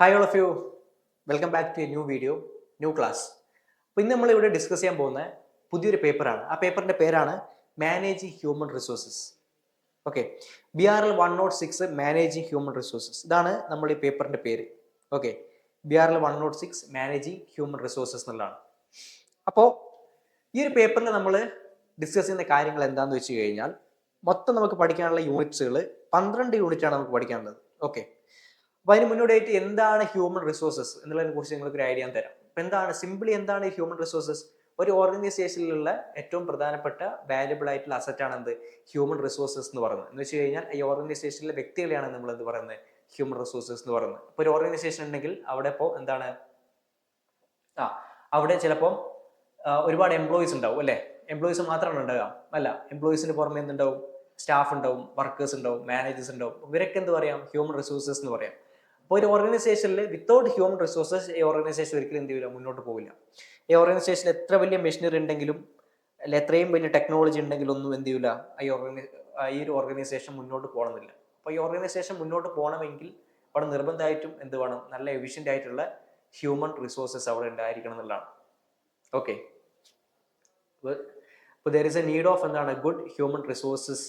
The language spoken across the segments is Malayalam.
Hi all of you welcome back to a new video new class അപ്പോൾ ഇന്ന് നമ്മൾ ഇവിടെ ഡിസ്കസ് ചെയ്യാൻ പോകുന്ന പുതിയൊരു പേപ്പറാണ് ആ പേപ്പറിന്റെ പേരാണ് managing human resources okay B R L one nought six managing human resources ഇതാണ് നമ്മൾ ഈ പേപ്പറിന്റെ പേര്. Okay B R L one nought six managing human resources എന്നുള്ളതാണ്. അപ്പോൾ ഈ ഒരു പേപ്പറിൽ നമ്മൾ ഡിസ്കസ് ചെയ്യുന്ന കാര്യങ്ങൾ എന്താണെന്ന് വെച്ച് കഴിഞ്ഞാൽ മൊത്തം നമുക്ക് പഠിക്കാനുള്ള യൂണിറ്റ്സുകൾ പന്ത്രണ്ട് യൂണിറ്റാണ് നമുക്ക് പഠിക്കാനുള്ളത്. ഓക്കെ അപ്പോൾ അതിന് മുന്നോടിയായിട്ട് എന്താണ് ഹ്യൂമൻ റിസോഴ്സസ് എന്നുള്ളതിനെ കുറിച്ച് നിങ്ങൾക്ക് ഒരു ഐഡിയ ഞാൻ തരാം. അപ്പോൾ എന്താണ്? സിമ്പിളി എന്താണ് ഈ ഹ്യൂമൻ റിസോഴ്സസ് ഒരു ഓർഗനൈസേഷനിലുള്ള ഏറ്റവും പ്രധാനപ്പെട്ട വാല്യബിൾ ആയിട്ടുള്ള അസറ്റ് ആണ് എന്ത്? ഹ്യൂമൻ റിസോഴ്സസ് എന്ന് പറയുന്നത്. എന്ന് വെച്ച് കഴിഞ്ഞാൽ ഈ ഓർഗനൈസേഷനിലെ വ്യക്തികളെയാണ് നമ്മൾ എന്ത് പറയുന്നത്? ഹ്യൂമൻ റിസോഴ്സസ് എന്ന് പറയുന്നത്. ഇപ്പോൾ ഒരു ഓർഗനൈസേഷൻ ഉണ്ടെങ്കിൽ അവിടെ ഇപ്പോൾ എന്താണ്? ആ അവിടെ ചിലപ്പം ഒരുപാട് എംപ്ലോയീസ് ഉണ്ടാവും അല്ലേ? എംപ്ലോയീസ് മാത്രമാണ് ഉണ്ടാവുക. അല്ല എംപ്ലോയീസിന് പുറമെ എന്തുണ്ടാവും? സ്റ്റാഫ് ഉണ്ടാവും വർക്കേഴ്സ് ഉണ്ടാവും മാനേജേഴ്സ് ഉണ്ടാവും. ഇവരൊക്കെ എന്ത് പറയാം? ഹ്യൂമൻ റിസോഴ്സസ് എന്ന് പറയാം. അപ്പോൾ ഒരു ഓർഗനൈസേഷനിൽ വിത്തൗട്ട് ഹ്യൂമൻ റിസോഴ്സസ് ഈ ഓർഗനൈസേഷൻ ഒരിക്കലും എന്ത് ചെയ്യില്ല മുന്നോട്ട് പോകില്ല ഈ ഓർഗനൈസേഷൻ എത്ര വലിയ മെഷീനറി ഉണ്ടെങ്കിലും അല്ല എത്രയും വലിയ ടെക്നോളജി ഉണ്ടെങ്കിലും ഒന്നും എന്ത് ചെയ്യില്ല ഈ ഓർഗനൈ ഈ ഒരു ഓർഗനൈസേഷൻ മുന്നോട്ട് പോകണമെന്നില്ല. അപ്പോൾ ഈ ഓർഗനൈസേഷൻ മുന്നോട്ട് പോകണമെങ്കിൽ അവിടെ നിർബന്ധമായിട്ടും എന്ത് വേണം നല്ല എഫിഷ്യന്റ് ആയിട്ടുള്ള ഹ്യൂമൻ റിസോഴ്സസ് അവിടെ ഉണ്ടായിരിക്കണം എന്നുള്ളതാണ്. ഓക്കെ അപ്പോൾ there is a need of എന്താണ് good human resources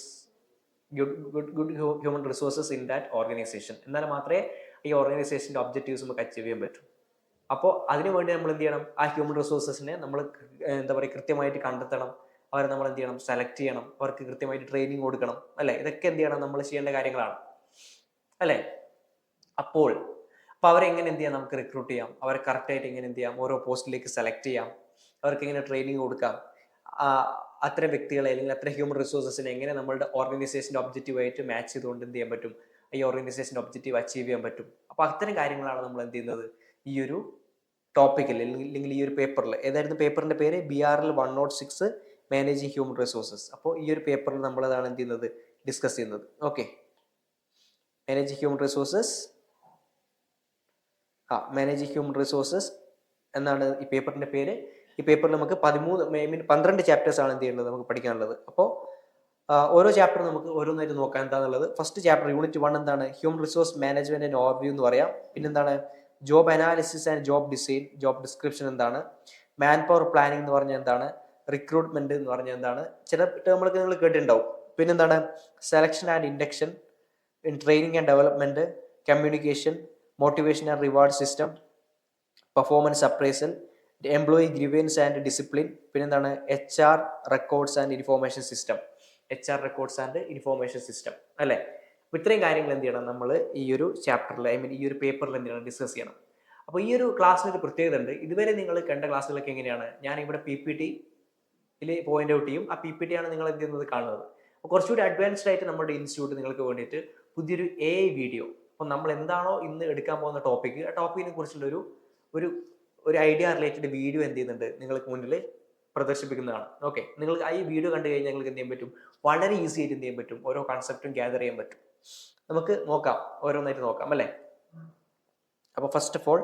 good good good human resources in that organisation എന്നാൽ മാത്രമേ ഈ ഓർഗനൈസേഷന്റെ ഒബ്ജക്റ്റീവ്സ് നമുക്ക് അച്ചീവ് ചെയ്യാൻ പറ്റും. അപ്പോൾ അതിനുവേണ്ടി നമ്മൾ എന്ത് ചെയ്യണം? ആ ഹ്യൂമൻ റിസോഴ്സസിനെ നമ്മൾ എന്താ പറയുക കൃത്യമായിട്ട് കണ്ടെത്തണം. അവരെ നമ്മൾ എന്ത് ചെയ്യണം? സെലക്ട് ചെയ്യണം. അവർക്ക് കൃത്യമായിട്ട് ട്രെയിനിങ് കൊടുക്കണം. അല്ലേ? ഇതൊക്കെ എന്ത് ചെയ്യണം? നമ്മൾ ചെയ്യേണ്ട കാര്യങ്ങളാണ്. അല്ലേ? അപ്പോൾ അപ്പോൾ അവരെങ്ങനെ എന്ത് ചെയ്യാം? നമുക്ക് റിക്രൂട്ട് ചെയ്യാം. അവരെ കറക്റ്റായിട്ട് എങ്ങനെ എന്ത് ചെയ്യാം? ഓരോ പോസ്റ്റിലേക്ക് സെലക്ട് ചെയ്യാം. അവർക്ക് എങ്ങനെ ട്രെയിനിങ് കൊടുക്കാം? അത്തരം വ്യക്തികളെ അല്ലെങ്കിൽ അത്തരം ഹ്യൂമൻ റിസോഴ്സസിനെ എങ്ങനെ നമ്മളുടെ ഓർഗനൈസേഷന്റെ ഒബ്ജക്റ്റീവായിട്ട് മാച്ച് ചെയ്തുകൊണ്ട് എന്ത് ചെയ്യാൻ പറ്റും? ഈ ഓർഗനൈസേഷന്റെ ഒബ്ജക്റ്റീവ് അച്ചീവ് ചെയ്യാൻ പറ്റും. അപ്പൊ അത്തരം കാര്യങ്ങളാണ് നമ്മൾ എന്ത് ചെയ്യുന്നത്? ഈ ഒരു ടോപ്പിക്കിൽ അല്ലെങ്കിൽ അല്ലെങ്കിൽ ഈ ഒരു പേപ്പറിൽ ഏതായിരുന്നു പേപ്പറിന്റെ പേര്? B R L one nought six managing human resources അപ്പോൾ ഈ ഒരു പേപ്പറിൽ നമ്മൾ അതാണ് എന്ത് ചെയ്യുന്നത്? ഡിസ്കസ് ചെയ്യുന്നത്. ഓക്കെ മാനേജിങ് ഹ്യൂമൻ റിസോഴ്സസ് ആ മാനേജിങ് ഹ്യൂമൻ റിസോഴ്സസ് എന്നാണ് ഈ പേപ്പറിന്റെ പേര്. ഈ പേപ്പറിൽ നമുക്ക് പതിമൂന്ന് മീൻ പന്ത്രണ്ട് ചാപ്റ്റേഴ്സ് ആണ് എന്ത് ചെയ്യുന്നത്? നമുക്ക് പഠിക്കാനുള്ളത്. അപ്പോൾ ഓരോ ചാപ്റ്റർ നമുക്ക് ഓരോന്നായിട്ട് നോക്കാൻ എന്താണെന്നുള്ളത് ഫസ്റ്റ് ചാപ്റ്റർ യൂണിറ്റ് വൺ എന്താണ്? Human resource management and overview എന്ന് പറയാം. പിന്നെന്താണ്? Job analysis and job design job description എന്താണ്? മാൻ പവർ പ്ലാനിംഗ് എന്ന് പറഞ്ഞാൽ എന്താണ്? റിക്രൂട്ട്മെന്റ് എന്ന് പറഞ്ഞാൽ എന്താണ്? ചില ടേമുകളൊക്കെ നിങ്ങൾ കേട്ടിട്ടുണ്ടാവും. പിന്നെന്താണ്? Selection and induction in training and development communication motivation and reward system performance appraisal employee grievance and discipline പിന്നെന്താണ്? H R records and information system H R records and information system അല്ലേ? അപ്പോൾ ഇത്രയും കാര്യങ്ങൾ എന്ത് ചെയ്യണം? നമ്മൾ ഈ ഒരു ചാപ്റ്ററിൽ ഐ മീൻ ഈ ഒരു പേപ്പറിൽ എന്ത് ചെയ്യണം? ഡിസ്കസ് ചെയ്യണം. അപ്പോൾ ഈ ഒരു ക്ലാസ്സിന് ഒരു പ്രത്യേകത ഉണ്ട്. ഇതുവരെ നിങ്ങൾ കണ്ട ക്ലാസ്സുകളൊക്കെ എങ്ങനെയാണ്? ഞാൻ ഇവിടെ പി പി ടിയിൽ പോയിന്റ് ഔട്ട് ചെയ്യും. ആ പി പി ടി ആണ് നിങ്ങൾ എന്ത് ചെയ്യുന്നത്? കാണുന്നത്. അപ്പോൾ കുറച്ചുകൂടി അഡ്വാൻസ്ഡ് ആയിട്ട് നമ്മുടെ ഇൻസ്റ്റിറ്റ്യൂട്ട് നിങ്ങൾക്ക് വേണ്ടിയിട്ട് പുതിയൊരു എ വീഡിയോ അപ്പോൾ നമ്മൾ എന്താണോ ഇന്ന് എടുക്കാൻ പോകുന്ന ടോപ്പിക്ക് ആ ടോപ്പിക്കിനെ കുറിച്ചുള്ള ഒരു ഒരു ഒരു ഐഡിയ റിലേറ്റഡ് വീഡിയോ എന്ത് ചെയ്യുന്നുണ്ട്? നിങ്ങൾക്ക് മുന്നിൽ പ്രദർശിപ്പിക്കുന്നതാണ്. ഓക്കെ നിങ്ങൾക്ക് ഈ വീഡിയോ കണ്ടു കഴിഞ്ഞാൽ നിങ്ങൾക്ക് എന്ത് ചെയ്യാൻ പറ്റും? വളരെ ഈസി ആയിട്ട് എന്ത് ചെയ്യാൻ പറ്റും? ഓരോ കൺസെപ്റ്റും ഗ്യാദർ ചെയ്യാൻ പറ്റും. നമുക്ക് നോക്കാം. ഓരോന്നായിട്ട് നോക്കാം അല്ലേ? അപ്പോൾ ഫസ്റ്റ് ഓഫ് ഓൾ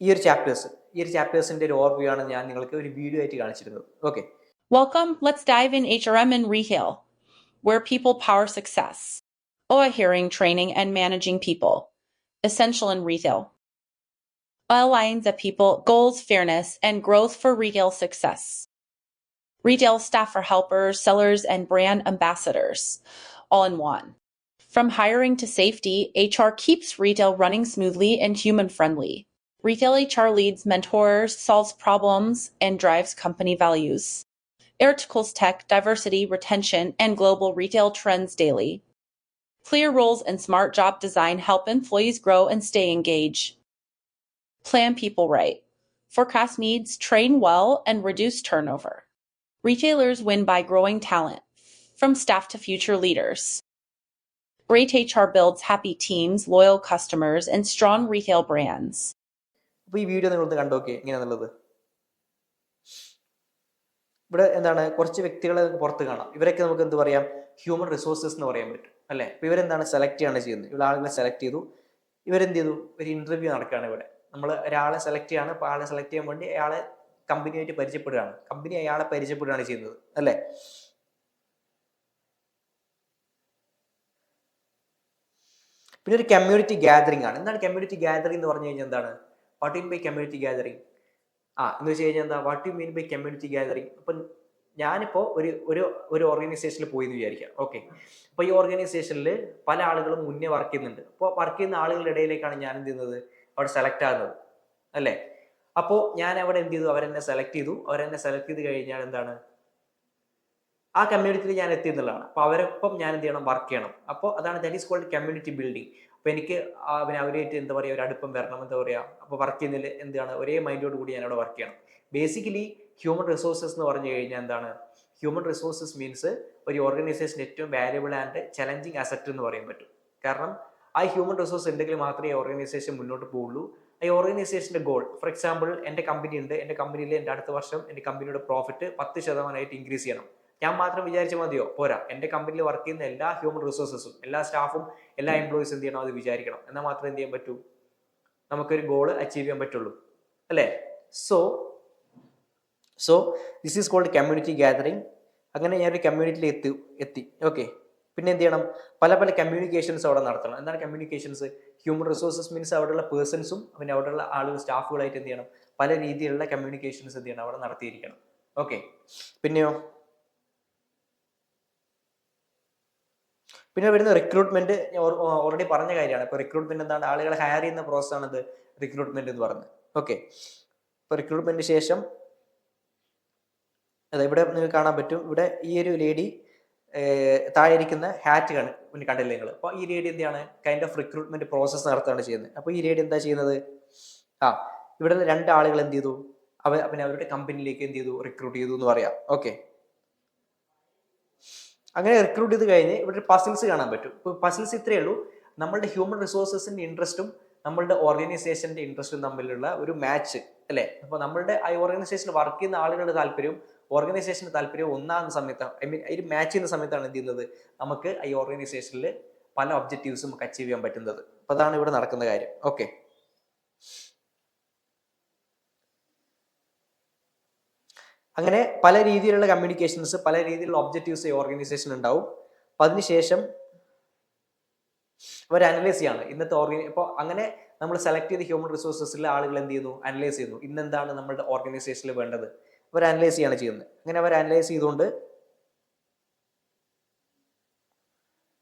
ഈ ഒരു ചാപ്റ്റേഴ്സ് ഈ ഒരു ചാപ്റ്റേഴ്സിന്റെ ഒരു ആണ് ഞാൻ നിങ്ങൾക്ക് ഒരു വീഡിയോ ആയിട്ട് കാണിച്ചിരുന്നത്. Okay Welcome, let's dive in HRM and Rehail, where people power success. OA hearing, training, and managing people. Essential in retail. Aligns at people, goals, fairness, and growth for retail success. Retail staff are helpers, sellers, and brand ambassadors, all in one. From hiring to safety, HR keeps retail running smoothly and human friendly. Retail HR leads, mentors, solves problems, and drives company values. Articles, Tech, diversity, retention, and global retail trends daily. Clear roles and smart job design help employees grow and stay engaged. Plan people right. Forecast needs, train well, and reduce turnover. Retailers win by growing talent, from staff to future leaders. Great HR builds happy teams, loyal customers, and strong retail brands. ഇവിടെ എന്താണ് കുറച്ച് വ്യക്തികളെ നമുക്ക് പുറത്ത് കാണാം ഇവരൊക്കെ നമുക്ക് എന്ത് പറയാം ഹ്യൂമൻ റിസോഴ്സസ് എന്ന് പറയാൻ പറ്റും അല്ലേ ഇവരെന്താണ് സെലക്ട് ചെയ്യാണ് ചെയ്യുന്നത് ഇവിടെ ആളുകളെ സെലക്ട് ചെയ്തു ഇവരെന്ത് ചെയ്തു ഒരു ഇന്റർവ്യൂ നടക്കുകയാണ് ഇവിടെ നമ്മൾ ഒരാളെ സെലക്ട് ചെയ്യാണ് അപ്പോൾ ആളെ സെലക്ട് ചെയ്യാൻ വേണ്ടി അയാളെ കമ്പനിയായിട്ട് പരിചയപ്പെടുകയാണ്. കമ്പനി അയാളെ പരിചയപ്പെടുകയാണ് ചെയ്യുന്നത് അല്ലേ? പിന്നെ ഒരു കമ്മ്യൂണിറ്റി ഗാദറിംഗ് ആണ്. എന്താണ് കമ്മ്യൂണിറ്റി ഗ്യാതറിംഗ് എന്ന് പറഞ്ഞു കഴിഞ്ഞാൽ എന്താണ്? What you by community gathering ആ എന്ന് വെച്ച് കഴിഞ്ഞാൽ എന്താ? What you mean by community gathering അപ്പം ഞാനിപ്പോൾ ഒരു ഒരു ഒരു ഓർഗനൈസേഷനിൽ പോയി എന്ന് വിചാരിക്കാം. ഓക്കെ അപ്പോൾ ഈ ഓർഗനൈസേഷനിൽ പല ആളുകളും മുന്നേ വർക്ക് ചെയ്യുന്നുണ്ട്. അപ്പോൾ വർക്ക് ചെയ്യുന്ന ആളുകളുടെ ഇടയിലേക്കാണ് ഞാൻ എന്ത് ചെയ്യുന്നത്? അവിടെ സെലക്ട് ആകുന്നത് അല്ലേ? അപ്പോ ഞാൻ അവിടെ എന്ത് ചെയ്തു? അവരെന്നെ സെലക്ട് ചെയ്തു. അവരെന്നെ സെലക്ട് ചെയ്ത് കഴിഞ്ഞാൽ എന്താണ്? ആ കമ്മ്യൂണിറ്റിയിൽ ഞാൻ എത്തി എന്നുള്ളതാണ്. അപ്പോൾ അവരൊപ്പം ഞാൻ എന്ത് ചെയ്യണം? വർക്ക് ചെയ്യണം. അപ്പോൾ അതാണ് that is called community building അപ്പോൾ എനിക്ക് അവന് അവരായിട്ട് എന്താ പറയുക ഒരു അടുപ്പം വരണം എന്താ പറയുക അപ്പോൾ വർക്ക് ചെയ്യുന്നതിൽ എന്താണ്? ഒരേ മൈൻഡോട് കൂടി ഞാൻ അവിടെ വർക്ക് ചെയ്യണം. ബേസിക്കലി ഹ്യൂമൻ റിസോഴ്സസ് എന്ന് പറഞ്ഞു കഴിഞ്ഞാൽ എന്താണ്? ഹ്യൂമൻ റിസോഴ്സസ് മീൻസ് ഒരു ഓർഗനൈസേഷൻ ഏറ്റവും വാല്യബിൾ ആൻഡ് ചലഞ്ചിങ് അസറ്റ് എന്ന് പറയാൻ പറ്റും. കാരണം ആ ഹ്യൂമൻ റിസോഴ്സ് ഉണ്ടെങ്കിൽ മാത്രമേ ഓർഗനൈസേഷൻ മുന്നോട്ട് പോകുള്ളൂ ഈ ഓർഗനൈസേഷന്റെ ഗോൾ ഫോർ എക്സാമ്പിൾ എന്റെ കമ്പനി ഉണ്ട് എന്റെ കമ്പനിയിൽ എന്റെ അടുത്ത വർഷം എന്റെ കമ്പനിയുടെ പ്രോഫിറ്റ് പത്ത് ശതമാനമായിട്ട് ഇൻക്രീസ് ചെയ്യണം. ഞാൻ മാത്രം വിചാരിച്ചാൽ മതിയോ? പോരാ. എന്റെ കമ്പനിയിൽ വർക്ക് ചെയ്യുന്ന എല്ലാ ഹ്യൂമൻ റിസോഴ്സസും എല്ലാ സ്റ്റാഫും എല്ലാ എംപ്ലോയീസും എന്ത് ചെയ്യണം? അത് വിചാരിക്കണം. എന്നാൽ മാത്രമേ എന്ത് ചെയ്യാൻ പറ്റൂ? നമുക്കൊരു ഗോൾ അച്ചീവ് ചെയ്യാൻ പറ്റുള്ളൂ. അല്ലേ? So so this is called community gathering അങ്ങനെ ഞാനൊരു കമ്മ്യൂണിറ്റിയിൽ എത്തി എത്തി. ഓക്കെ പിന്നെ എന്ത് ചെയ്യണം? പല പല കമ്മ്യൂണിക്കേഷൻസ് അവിടെ നടത്തണം. എന്താണ് കമ്മ്യൂണിക്കേഷൻസ് ഹ്യൂമൻ റിസോഴ്സസ് മീൻസ് അവിടെയുള്ള പേഴ്സൺസും പിന്നെ അവിടെയുള്ള ആളുകൾ സ്റ്റാഫുകളായിട്ട് എന്ത് ചെയ്യണം? പല രീതിയിലുള്ള കമ്മ്യൂണിക്കേഷൻസ് എന്ത് ചെയ്യണം? അവിടെ നടത്തിയിരിക്കണം. ഓക്കെ പിന്നെയോ? പിന്നെ വരുന്ന റിക്രൂട്ട്മെന്റ് ഓൾറെഡി പറഞ്ഞ കാര്യമാണ്. ഇപ്പൊ റിക്രൂട്ട്മെന്റ് എന്താണ്? ആളുകളെ ഹയർ ചെയ്യുന്ന പ്രോസസ് ആണത് റിക്രൂട്ട്മെന്റ് എന്ന് പറയുന്നത്. ഓക്കെ ഇപ്പൊ റിക്രൂട്ട്മെന്റിന് ശേഷം അതെ ഇവിടെ നിങ്ങൾക്ക് കാണാൻ പറ്റും. ഇവിടെ ഈ ഒരു ലേഡി താഴെ ഇരിക്കുന്ന ഹാറ്റ് പിന്നെ കണ്ടില്ലേ നിങ്ങൾ അപ്പോൾ ഈ രേഡി എന്താണ്? കൈൻഡ് ഓഫ് റിക്രൂട്ട്മെന്റ് പ്രോസസ്സ് നടത്തുകയാണ് ചെയ്യുന്നത്. അപ്പോൾ ഈ രേഡി എന്താ ചെയ്യുന്നത്? ആ ഇവിടെ രണ്ട് ആളുകൾ എന്ത് ചെയ്തു? അവ പിന്നെ അവരുടെ കമ്പനിയിലേക്ക് എന്ത് ചെയ്തു? റിക്രൂട്ട് ചെയ്തു എന്ന് പറയാം. ഓക്കെ അങ്ങനെ റിക്രൂട്ട് ചെയ്ത് കഴിഞ്ഞ് ഇവിടെ പസിൽസ് കാണാൻ പറ്റും. ഇപ്പോൾ പസിൽസ് ഇത്രയേ ഉള്ളൂ. നമ്മളുടെ ഹ്യൂമൻ റിസോഴ്സസിന്റെ ഇൻട്രസ്റ്റും നമ്മളുടെ ഓർഗനൈസേഷന്റെ ഇൻട്രസ്റ്റും തമ്മിലുള്ള ഒരു മാച്ച് അല്ലേ? അപ്പോൾ നമ്മളുടെ ആ ഓർഗനൈസേഷനിൽ വർക്ക് ചെയ്യുന്ന ആളുകളുടെ താല്പര്യവും ഓർഗനൈസേഷന്റെ താല്പര്യം ഒന്നാകുന്ന സമയത്ത് ഐ മീൻ അതിൽ മാച്ച് ചെയ്യുന്ന സമയത്താണ് എന്ത് ചെയ്യുന്നത്? നമുക്ക് ഈ ഓർഗനൈസേഷനിൽ പല ഒബ്ജക്റ്റീവ്സും നമുക്ക് അച്ചീവ് ചെയ്യാൻ പറ്റുന്നത്. അപ്പോൾ അതാണ് ഇവിടെ നടക്കുന്ന കാര്യം. ഓക്കെ അങ്ങനെ പല രീതിയിലുള്ള കമ്മ്യൂണിക്കേഷൻസ് പല രീതിയിലുള്ള ഒബ്ജക്റ്റീവ്സ് ഈ ഓർഗനൈസേഷൻ ഉണ്ടാവും. അപ്പം അതിനുശേഷം അവർ അനലൈസ് ചെയ്യാണ്. ഇന്നത്തെ ഓർഗനൈ ഇപ്പോൾ അങ്ങനെ നമ്മൾ സെലക്ട് ചെയ്ത ഹ്യൂമൻ റിസോഴ്സസിലെ ആളുകൾ എന്ത് ചെയ്യുന്നു? അനലൈസ് ചെയ്യുന്നു. ഇന്നെന്താണ് നമ്മുടെ ഓർഗനൈസേഷനിൽ വേണ്ടത്? അവർ അനലൈസ് ചെയ്യാണ് ചെയ്യുന്നത്. അങ്ങനെ അവർ അനലൈസ് ചെയ്തുകൊണ്ട്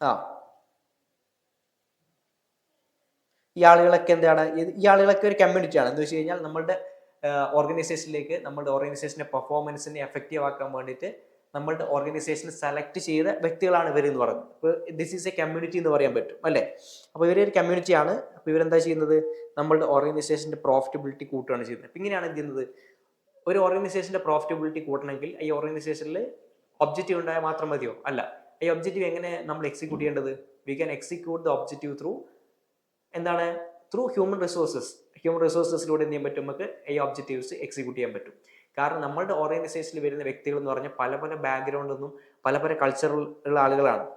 ആ. ഈ ആളുകളൊക്കെ എന്താണ്? ഈ ആളുകളൊക്കെ ഒരു കമ്മ്യൂണിറ്റിയാണ് എന്ന് വെച്ച് കഴിഞ്ഞാൽ നമ്മളുടെ ഓർഗനൈസേഷനിലേക്ക് നമ്മളുടെ ഓർഗനൈസേഷന്റെ പെർഫോമൻസിനെ എഫക്റ്റീവ് ആക്കാൻ വേണ്ടിയിട്ട് നമ്മളുടെ ഓർഗനൈസേഷൻ സെലക്ട് ചെയ്ത വ്യക്തികളാണ് ഇവർ എന്ന് പറയുന്നത്. ഇപ്പോൾ ദിസ് ഈസ് എ കമ്മ്യൂണിറ്റി എന്ന് പറയാൻ പറ്റും അല്ലേ? അപ്പോൾ ഇവരൊരു കമ്മ്യൂണിറ്റിയാണ് അപ്പോൾ ഇവരെന്താ ചെയ്യുന്നത്? നമ്മളുടെ ഓർഗനൈസേഷന്റെ പ്രോഫിറ്റബിലിറ്റി കൂട്ടുകയാണ് ചെയ്യുന്നത്. അപ്പോൾ ഇങ്ങനെയാണ് എന്ത് ചെയ്യുന്നത്? ഒരു ഓർഗനൈസേഷന്റെ പ്രോഫിറ്റബിലിറ്റി കൂട്ടണമെങ്കിൽ ഈ ഓർഗനൈസേഷനിൽ ഒബ്ജക്റ്റീവ് ഉണ്ടായാൽ മാത്രം മതിയോ? അല്ല. ഈ ഒബ്ജക്റ്റീവ് എങ്ങനെ നമ്മൾ എക്സിക്യൂട്ട് ചെയ്യേണ്ടത്? We can execute the objective through എന്താണ്? ത്രൂ ഹ്യൂമൻ റിസോഴ്സസ് ഹ്യൂമൻ റിസോഴ്സസിലൂടെ എന്ത് ചെയ്യാൻ പറ്റും? നമുക്ക് ഈ ഒബ്ജക്റ്റീവ്സ് എക്സിക്യൂട്ട് ചെയ്യാൻ പറ്റും. കാരണം നമ്മളുടെ ഓർഗനൈസേഷനിൽ വരുന്ന വ്യക്തികൾ എന്ന് പറഞ്ഞാൽ പല പല ബാക്ക്ഗ്രൗണ്ടിൽ നിന്നും പല പല കൾച്ചറുള്ള ആളുകളാണ്.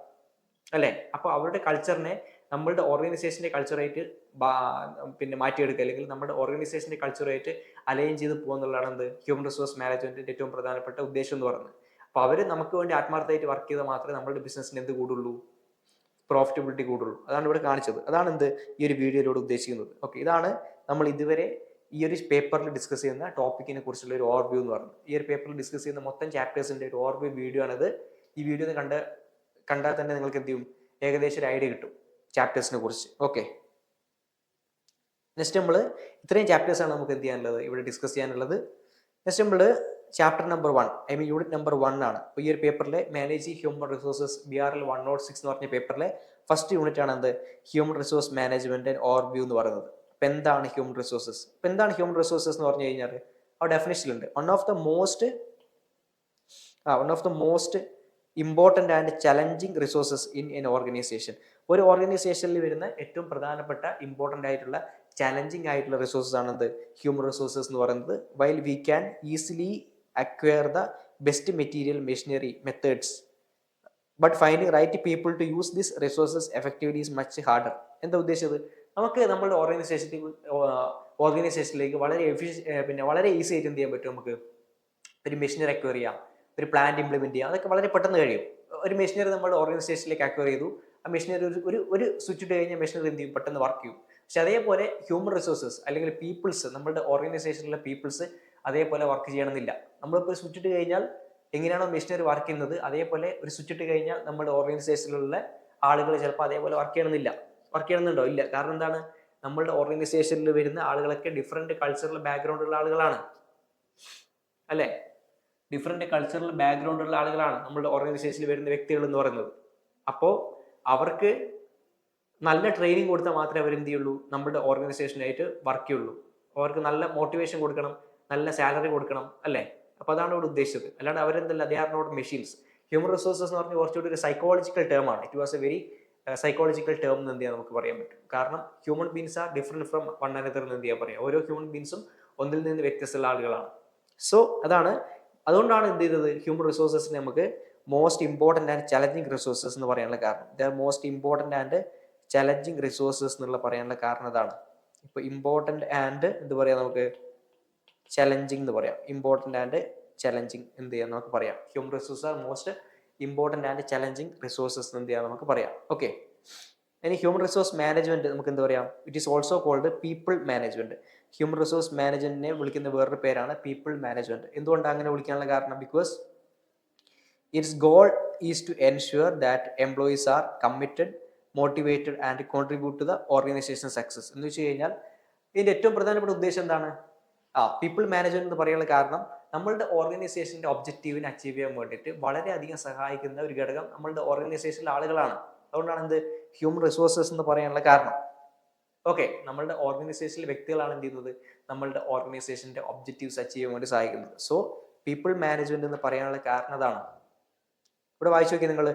അല്ലേ? അപ്പോൾ അവരുടെ കൾച്ചറിനെ നമ്മളുടെ ഓർഗനൈസേഷന്റെ കൾച്ചറായിട്ട് പിന്നെ മാറ്റിയെടുക്കുക. അല്ലെങ്കിൽ നമ്മുടെ ഓർഗനൈസേഷന്റെ കൾച്ചറായിട്ട് അലൈൻ ചെയ്ത് പോകുക എന്നുള്ളതാണ് എന്ത്? ഹ്യൂമൻ റിസോഴ്സ് മാനേജ്മെന്റിന്റെ ഏറ്റവും പ്രധാനപ്പെട്ട ഉദ്ദേശം എന്ന് പറയുന്നത്. അപ്പോൾ അവർ നമുക്ക് വേണ്ടി ആത്മാർത്ഥമായിട്ട് വർക്ക് ചെയ്താൽ മാത്രമേ നമ്മുടെ ബിസിനസ്സിന് എന്ത് കൂടുള്ളൂ? പ്രോഫിറ്റബിലിറ്റി കൂടുള്ളൂ. അതാണ് ഇവിടെ കാണിച്ചത്. അതാണ് എന്ത്? ഈ ഒരു വീഡിയോയിലൂടെ ഉദ്ദേശിക്കുന്നത്. ഓക്കെ ഇതാണ് നമ്മൾ ഇതുവരെ ഈ ഒരു പേപ്പറിൽ ഡിസ്കസ് ചെയ്യുന്ന ടോപ്പിക്കിനെ കുറിച്ചുള്ള ഒരു ഓവർവ്യൂ എന്ന് പറയുന്നത്. ഈ ഒരു പേപ്പറിൽ ഡിസ്കസ് ചെയ്യുന്ന മൊത്തം ചാപ്റ്റേഴ്സിന്റെ ഒരു ഓവർവ്യൂ വീഡിയോ ആണിത്. ഈ വീഡിയോ കണ്ട കണ്ടാൽ തന്നെ നിങ്ങൾക്ക് എന്ത് ചെയ്യും? ഏകദേശം ഒരു ഐഡിയ കിട്ടും. ചാപ്റ്റേഴ്സിനെ കുറിച്ച്. ഓക്കെ നെക്സ്റ്റ് നമ്മൾ ഇത്രയും ചാപ്റ്റേഴ്സാണ് നമുക്ക് എന്ത് ചെയ്യാനുള്ളത്? ഇവിടെ ഡിസ്കസ് ചെയ്യാനുള്ളത്. നെക്സ്റ്റ് നമ്മൾ chapter number one I mean unit number one ആണ്. ഈ ഒരു പേപ്പറിലെ manage human resources B R L one nought six എന്ന് പറഞ്ഞ പേപ്പറിലെ ഫസ്റ്റ് യൂണിറ്റ് ആണ് എന്ത്? ഹ്യൂമൻ റിസോഴ്സ് മാനേജ്മെന്റ് ഓവർവ്യൂ എന്ന് പറയുന്നത്. അപ്പം എന്താണ് ഹ്യൂമൻ റിസോഴ്സസ് അപ്പം എന്താണ് ഹ്യൂമൻ റിസോഴ്സസ് എന്ന് പറഞ്ഞു കഴിഞ്ഞാൽ ആ ഡെഫിനേഷനിലുണ്ട് one of the most uh one of the most important and challenging resources in an organisation ഒരു ഓർഗനൈസേഷനിൽ വരുന്ന ഏറ്റവും പ്രധാനപ്പെട്ട ഇമ്പോർട്ടന്റ് ആയിട്ടുള്ള ചലഞ്ചിങ് ആയിട്ടുള്ള റിസോഴ്സസ് ആണത്. ഹ്യൂമൻ റിസോഴ്സസ് എന്ന് പറയുന്നത് while we can easily acquire the best material machinery methods but finding right people to use this resources effectively is much harder എന്താ ഉദ്ദേശിച്ചത്? നമുക്ക് നമ്മുടെ ഓർഗനൈസേഷൻ ഓർഗനൈസേഷനിലേക്ക് വളരെ എഫിഷ്യ പിന്നെ വളരെ ഈസി ആയിട്ട് എന്ത് ചെയ്യാൻ പറ്റും നമുക്ക്? ഒരു മെഷീനറി അക്വയർ ചെയ്യാം. ഒരു പ്ലാന്റ് ഇംപ്ലിമെന്റ് ചെയ്യുക അതൊക്കെ വളരെ പെട്ടെന്ന് കഴിയും. ഒരു മെഷീനറി നമ്മൾ ഓർഗനൈസേഷനിലേക്ക് അക്വയർ ചെയ്തു. ആ മെഷീനറി ഒരു ഒരു ഒരു സ്വിച്ച് ഇട്ട് കഴിഞ്ഞാൽ മെഷീനറി എന്ത് ചെയ്യും? പെട്ടെന്ന് വർക്ക് ചെയ്യും. പക്ഷെ അതേപോലെ ഹ്യൂമൻ റിസോഴ്സസ് അല്ലെങ്കിൽ പീപ്പിൾസ് നമ്മുടെ ഓർഗനൈസേഷനിലെ പീപ്പിൾസ് അതേപോലെ വർക്ക് ചെയ്യണമെന്നില്ല. നമ്മളിപ്പോൾ സ്വിച്ച് ഇട്ട് കഴിഞ്ഞാൽ എങ്ങനെയാണോ മെഷീനറി വർക്ക് ചെയ്യുന്നത്? അതേപോലെ ഒരു സ്വിച്ച് ഇട്ട് കഴിഞ്ഞാൽ നമ്മുടെ ഓർഗനൈസേഷനിലുള്ള ആളുകൾ ചിലപ്പോൾ അതേപോലെ വർക്ക് ചെയ്യണമെന്നില്ല. വർക്ക് ചെയ്യണമെന്നുണ്ടോ? ഇല്ല. കാരണം എന്താണ്? നമ്മളുടെ ഓർഗനൈസേഷനിൽ വരുന്ന ആളുകളൊക്കെ ഡിഫറെന്റ് കൾച്ചറൽ ബാക്ക്ഗ്രൗണ്ടുള്ള ആളുകളാണ്. അല്ലേ? ഡിഫറെന്റ് കൾച്ചറൽ ബാക്ക്ഗ്രൗണ്ട് ഉള്ള ആളുകളാണ് നമ്മുടെ ഓർഗനൈസേഷനിൽ വരുന്ന വ്യക്തികൾ എന്ന് പറയുന്നത്. അപ്പോൾ അവർക്ക് നല്ല ട്രെയിനിങ് കൊടുത്താൽ മാത്രമേ അവർ ചെയ്യുള്ളൂ? നമ്മുടെ ഓർഗനൈസേഷനായിട്ട് വർക്ക് ചെയ്യുള്ളൂ. അവർക്ക് നല്ല മോട്ടിവേഷൻ കൊടുക്കണം നല്ല സാലറി കൊടുക്കണം അല്ലേ? അപ്പോൾ അതാണ് ഇവിടെ ഉദ്ദേശിച്ചത്. അല്ലാണ്ട് അവരെന്തല്ല they are not machines human resources എന്ന് പറഞ്ഞാൽ കുറച്ചുകൂടി ഒരു സൈക്കോളജിക്കൽ ടേം ആണ്. It was a very psychological term എന്ന് എന്ത് ചെയ്യാൻ നമുക്ക് പറയാൻ പറ്റും. കാരണം human beings are different from one another എന്ന് എന്ത് ചെയ്യാൻ പറയാം? ഓരോ ഹ്യൂമൻ ബീൻസും ഒന്നിൽ നിന്ന് വ്യത്യസ്തമുള്ള ആളുകളാണ്. സോ അതാണ് അതുകൊണ്ടാണ് എന്ത് ചെയ്തത്? ഹ്യൂമൻ റിസോഴ്സസിനെ നമുക്ക് most important and challenging resources എന്ന് പറയാനുള്ള കാരണം. The most important and challenging resources എന്നുള്ള പറയാനുള്ള കാരണം അതാണ്. ഇപ്പോൾ ഇമ്പോർട്ടന്റ് ആൻഡ് എന്ത് പറയാം നമുക്ക്? ചലഞ്ചിങ് എന്ന് പറയാം. ഇമ്പോർട്ടന്റ് ആൻഡ് ചലഞ്ചിങ് എന്ത് ചെയ്യാം നമുക്ക് പറയാം. Human resource are most important and challenging resources എന്ത് ചെയ്യാം നമുക്ക് പറയാം. ഓക്കെ ഇനി ഹ്യൂമൻ റിസോഴ്സ് മാനേജ്മെന്റ് നമുക്ക് എന്താ പറയാം? It is also called people management human resource മാനേജ്മെന്റിനെ വിളിക്കുന്ന വേറൊരു പേരാണ് പീപ്പിൾ മാനേജ്മെന്റ് എന്തുകൊണ്ടാണ് അങ്ങനെ വിളിക്കാനുള്ള കാരണം? Because its goal is to ensure that employees are committed motivated and contribute to the organisation success എന്ന് വെച്ച് കഴിഞ്ഞാൽ ഇതിന്റെ ഏറ്റവും പ്രധാനപ്പെട്ട ഉദ്ദേശം എന്താണ്? ആ പീപ്പിൾ മാനേജ്മെന്റ് എന്ന് പറയാനുള്ള കാരണം നമ്മളുടെ ഓർഗനൈസേഷന്റെ ഒബ്ജക്റ്റീവിനെ അച്ചീവ് ചെയ്യാൻ വേണ്ടിയിട്ട് വളരെയധികം സഹായിക്കുന്ന ഒരു ഘടകം നമ്മളുടെ ഓർഗനൈസേഷനിലെ ആളുകളാണ്. അതുകൊണ്ടാണ് എന്ത്? ഹ്യൂമൻ റിസോഴ്സസ് എന്ന് പറയാനുള്ള കാരണം. ഓക്കെ നമ്മളുടെ ഓർഗനൈസേഷനിലെ വ്യക്തികളാണ് എന്ത് ചെയ്യുന്നത്? നമ്മളുടെ ഓർഗനൈസേഷന്റെ ഒബ്ജക്റ്റീവ്സ് അച്ചീവ് ചെയ്യാൻ വേണ്ടി സഹായിക്കുന്നത്. സോ പീപ്പിൾ മാനേജ്മെന്റ് എന്ന് പറയാനുള്ള കാരണം അതാണ്. ഇവിടെ വായിച്ചു നോക്കി നിങ്ങൾ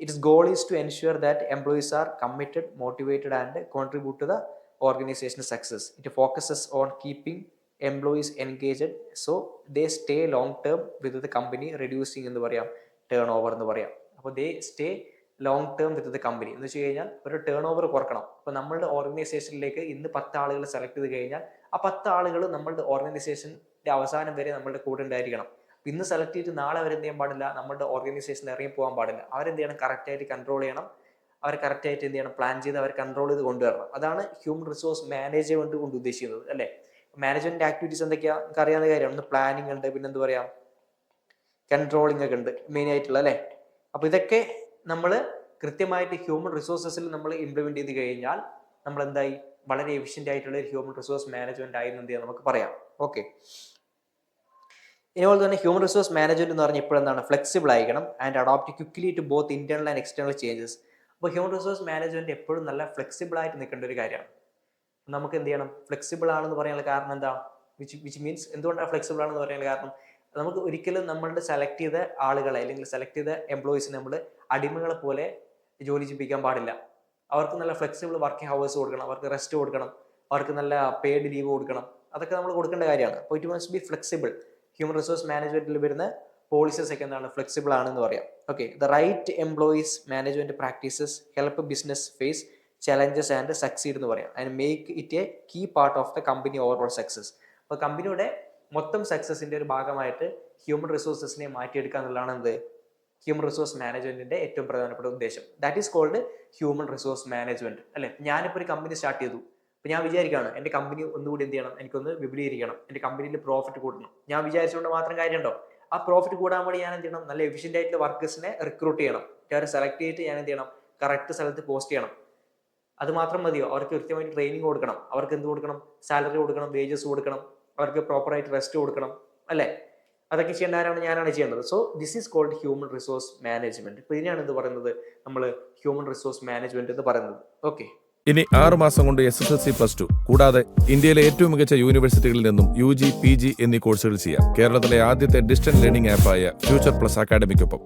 its goal is to ensure that employees are committed motivated and contribute to the organisation success it focuses on keeping employees engaged so they stay long term with the company reducing എന്ന് പറയാം ടേൺ ഓവർ എന്ന് പറയാം. അപ്പോൾ they stay long term with the company എന്ന് വെച്ച് കഴിഞ്ഞാൽ ഒരു ടേൺ ഓവർ കുറക്കണം. അപ്പോൾ നമ്മളുടെ ഓർഗനൈസേഷനിലേക്ക് ഇന്ന് പത്ത് ആളുകൾ സെലക്ട് ചെയ്ത് കഴിഞ്ഞാൽ ആ പത്ത് ആളുകൾ നമ്മളുടെ ഓർഗനൈസേഷന്റെ അവസാനം വരെ നമ്മളുടെ കൂടെ ഉണ്ടായിരിക്കണം. ഇന്ന് സെലക്ട് ചെയ്തിട്ട് നാളെ അവരെന്ത് ചെയ്യാൻ പാടില്ല? നമ്മളുടെ ഓർഗനൈസേഷനിൽ ഇറങ്ങി പോകാൻ പാടില്ല. അവരെന്ത് ചെയ്യണം? കറക്റ്റായിട്ട് കൺട്രോൾ ചെയ്യണം. അവർ കറക്റ്റായിട്ട് എന്ത് ചെയ്യണം? പ്ലാൻ ചെയ്ത് അവർ കൺട്രോൾ ചെയ്ത് കൊണ്ടുവരണം. അതാണ് ഹ്യൂമൻ റിസോഴ്സ് മാനേജ്മെന്റ് കൊണ്ട് ഉദ്ദേശിക്കുന്നത് അല്ലേ? മാനേജ്മെന്റ് ആക്ടിവിറ്റീസ് എന്തൊക്കെയാ? നമുക്ക് അറിയാവുന്ന കാര്യമാണ് ഒന്ന് പ്ലാനിങ് ഉണ്ട് പിന്നെ എന്താ പറയാ? കൺട്രോളിംഗ് ഒക്കെ ഉണ്ട് മെയിൻ ആയിട്ടുള്ള അല്ലേ? അപ്പൊ ഇതൊക്കെ നമ്മൾ കൃത്യമായിട്ട് ഹ്യൂമൻ റിസോഴ്സസിൽ നമ്മൾ ഇംപ്ലിമെന്റ് ചെയ്ത് കഴിഞ്ഞാൽ നമ്മൾ എന്തായി വളരെ എഫിഷ്യന്റ് ആയിട്ടുള്ള ഒരു ഹ്യൂമൻ റിസോഴ്സ് മാനേജ്മെന്റ് ആയിരുന്നു എന്ത് നമുക്ക് പറയാം. ഓക്കെ ഇതുപോലെ തന്നെ ഹ്യൂമൻ റിസോഴ്സ് മാനേജ്മെന്റ് എന്ന് പറഞ്ഞാൽ ഇപ്പോഴെന്താണ്? ഫ്ലെക്സിബിൾ ആയിരിക്കണം and adopt quickly to both internal and external changes അപ്പോൾ ഹ്യൂമൻ റിസോഴ്സ് മാനേജ്മെന്റ് എപ്പോഴും നല്ല ഫ്ലെക്സിബിൾ ആയിട്ട് നിൽക്കേണ്ട ഒരു കാര്യമാണ്. നമുക്ക് എന്ത് ചെയ്യണം? ഫ്ലെക്സിബിൾ ആണെന്ന് പറയാനുള്ള കാരണം എന്താ? വിച്ച് വിച്ച് മീൻസ് എന്തുകൊണ്ടാണ് ഫ്ലെക്സിബിൾ ആണെന്ന് പറയാനുള്ള കാരണം? നമുക്ക് ഒരിക്കലും നമ്മളുടെ സെലക്ട് ചെയ്ത ആളുകളെ അല്ലെങ്കിൽ സെലക്ട് ചെയ്ത എംപ്ലോയീസിനെ നമ്മൾ അടിമകളെ പോലെ ജോലി ചെയ്യിപ്പിക്കാൻ പാടില്ല. അവർക്ക് നല്ല ഫ്ലെക്സിബിൾ വർക്കിംഗ് ഹവേഴ്സ് കൊടുക്കണം അവർക്ക് റെസ്റ്റ് കൊടുക്കണം അവർക്ക് നല്ല പെയ്ഡ് ലീവ് കൊടുക്കണം. അതൊക്കെ നമ്മൾ കൊടുക്കേണ്ട കാര്യമാണ്. അപ്പോൾ it must be flexible human resource മാനേജ്മെന്റിൽ വരുന്ന പോളിസീസ് ഒക്കെ എന്താണ്? ഫ്ലെക്സിബിൾ ആണെന്ന് പറയാം. Okay the right employees management practices help business face challenges and succeed എന്ന് പറയാം. And make it a key part of the company overall success അപ്പോൾ കമ്പനിയുടെ മൊത്തം സക്സസിന്റെ ഒരു ഭാഗമായിട്ട് ഹ്യൂമൻ റിസോഴ്സസിനെ മാറ്റിയെടുക്കുക എന്നുള്ളതാണ് എന്ത്? ഹ്യൂമൻ റിസോഴ്സ് മാനേജ്മെന്റിന്റെ ഏറ്റവും പ്രധാനപ്പെട്ട ഉദ്ദേശം. That is called human resource management അല്ലെ? ഞാനിപ്പോൾ ഒരു കമ്പനി സ്റ്റാർട്ട് ചെയ്തു. അപ്പൊ ഞാൻ വിചാരിക്കുകയാണ് എന്റെ കമ്പനി ഒന്നുകൂടി എന്ത് ചെയ്യണം? എനിക്കൊന്ന് വിപുലീകരിക്കണം. എന്റെ കമ്പനിയിൽ പ്രോഫിറ്റ് കൂട്ടണം ഞാൻ വിചാരിച്ചുകൊണ്ട് മാത്രം കാര്യമുണ്ടോ? ആ പ്രോഫിറ്റ് കൂടാൻ വേണ്ടി ഞാൻ എന്ത് ചെയ്യണം? നല്ല എഫിഷ്യന്റ് ആയിട്ടുള്ള വർക്കേഴ്സിനെ റിക്രൂട്ട് ചെയ്യണം. അവരെ സെലക്ട് ചെയ്തിട്ട് ഞാൻ എന്ത് ചെയ്യണം? കറക്റ്റ് സ്ഥലത്ത് പോസ്റ്റ് ചെയ്യണം. അത് മാത്രം മതിയോ? അവർക്ക് കൃത്യമായിട്ട് ട്രെയിനിങ് കൊടുക്കണം. അവർക്ക് എന്ത് കൊടുക്കണം? സാലറി കൊടുക്കണം വേജസ് കൊടുക്കണം. അവർക്ക് പ്രോപ്പറായിട്ട് റെസ്റ്റ് കൊടുക്കണം അല്ലേ? അതൊക്കെ ചെയ്യേണ്ട ആരാണ്? ഞാനാണ് ചെയ്യേണ്ടത്. So this is called human resource management ഇപ്പൊ ഇതിനാണ് എന്ത് പറയുന്നത്? നമ്മൾ ഹ്യൂമൻ റിസോഴ്സ് മാനേജ്മെന്റ് എന്ന് പറയുന്നത്. ഓക്കെ ഇനി ആറ് മാസം കൊണ്ട് S S L C plus two കൂടാതെ ഇന്ത്യയിലെ ഏറ്റവും മികച്ച യൂണിവേഴ്സിറ്റികളിൽ നിന്നും യു ജി പി ജി എന്നീ കോഴ്സുകൾ ചെയ്യാം. കേരളത്തിലെ ആദ്യത്തെ ഡിസ്റ്റൻസ് ലേണിംഗ് ആപ്പായ ഫ്യൂച്ചർ പ്ലസ് അക്കാഡമിക്കൊപ്പം